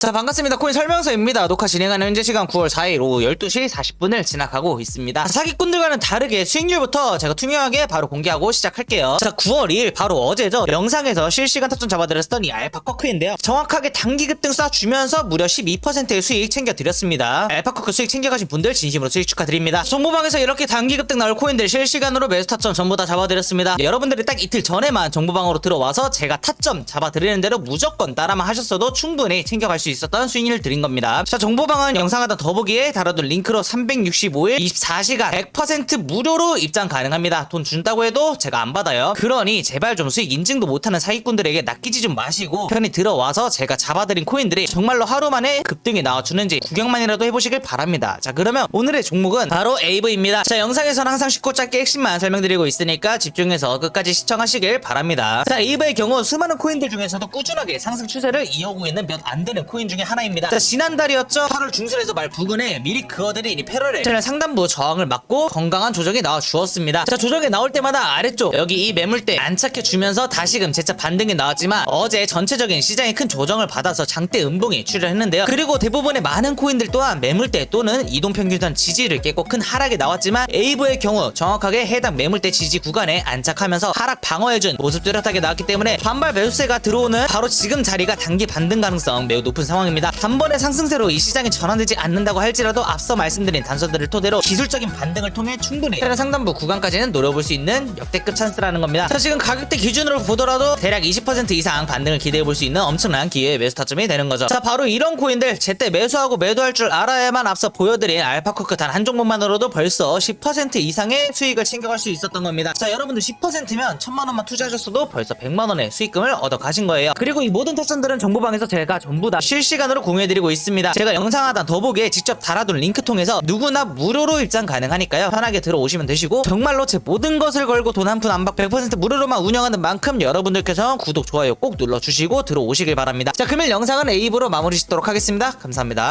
자 반갑습니다. 코인 설명서입니다. 녹화 진행하는 현재 시간 9월 4일 오후 12시 40분을 지나가고 있습니다. 사기꾼들과는 다르게 수익률부터 제가 투명하게 바로 공개하고 시작할게요. 자 9월 2일 바로 어제죠. 영상에서 실시간 타점 잡아드렸던 이 알파커크인데요. 정확하게 단기 급등 쏴주면서 무려 12%의 수익 챙겨드렸습니다. 알파커크 수익 챙겨가신 분들 진심으로 수익 축하드립니다. 정보방에서 이렇게 단기 급등 나올 코인들 실시간으로 매수 타점 전부 다 잡아드렸습니다. 여러분들이 딱 이틀 전에만 정보방으로 들어와서 제가 타점 잡아드리는 대로 무조건 따라만 하셨어도 충분히 챙겨갈 수 있었던 수익률 드린 겁니다. 자, 정보방은 영상 하나 더보기에 달아둔 링크로 365일 24시간 100% 무료로 입장 가능합니다. 돈 준다고 해도 제가 안 받아요. 그러니 제발 좀 수익 인증도 못하는 사기꾼들에게 낚이지 좀 마시고 편히 들어와서 제가 잡아드린 코인들이 정말로 하루 만에 급등이 나와주는지 구경만이라도 해보시길 바랍니다. 자, 그러면 오늘의 종목은 바로 AV입니다. 자, 영상에서는 항상 쉽고 짧게 핵심만 설명드리고 있으니까 집중해서 끝까지 시청하시길 바랍니다. 자, AV의 경우 수많은 코인들 중에서도 꾸준하게 상승 추세를 이어오고 있는 몇 안 되는 코인 중에 하나입니다. 자, 지난달이었죠. 8월 중순에서 말 부근에 미리 그어드린 이 패러렐 채널 상단부 저항을 막고 건강한 조정이 나와 주었습니다. 자, 조정이 나올 때마다 아래쪽 여기 이 매물대 안착해 주면서 다시금 재차 반등이 나왔지만 어제 전체적인 시장이 큰 조정을 받아서 장대 음봉이 출현했는데요. 그리고 대부분의 많은 코인들 또한 매물대 또는 이동평균선 지지를 깨고 큰 하락이 나왔지만 에이브의 경우 정확하게 해당 매물대 지지 구간에 안착하면서 하락 방어해준 모습 뚜렷하게 나왔기 때문에 반발 매수세가 들어오는 바로 지금 자리가 단기 반등 가능성 매우 높은 상황입니다. 단번에 상승세로 이 시장이 전환되지 않는다고 할지라도 앞서 말씀드린 단서들을 토대로 기술적인 반등을 통해 충분히 차량 상단부 구간까지는 노려볼 수 있는 역대급 찬스라는 겁니다. 자 지금 가격대 기준으로 보더라도 대략 20% 이상 반등을 기대해 볼 수 있는 엄청난 기회의 매수 타점이 되는 거죠. 자 바로 이런 코인들 제때 매수하고 매도할 줄 알아야만 앞서 보여드린 알파코크 단 한 종목만으로도 벌써 10% 이상의 수익을 챙겨갈 수 있었던 겁니다. 자 여러분들 10%면 천만 원만 투자하셨어도 벌써 100만 원의 수익금을 얻어 가신 거예요. 그리고 이 모든 타점들은 정보방에서 제가 전부 다 실 시간으로 공유해드리고 있습니다. 제가 영상 하단 더보기에 직접 달아둔 링크 통해서 누구나 무료로 입장 가능하니까요. 편하게 들어오시면 되시고 정말로 제 모든 것을 걸고 돈 한 푼안 받고 100% 무료로만 운영하는 만큼 여러분들께서 구독 좋아요 꼭 눌러주시고 들어오시길 바랍니다. 자 그러면 영상은 A부로 마무리 짓도록 하겠습니다. 감사합니다.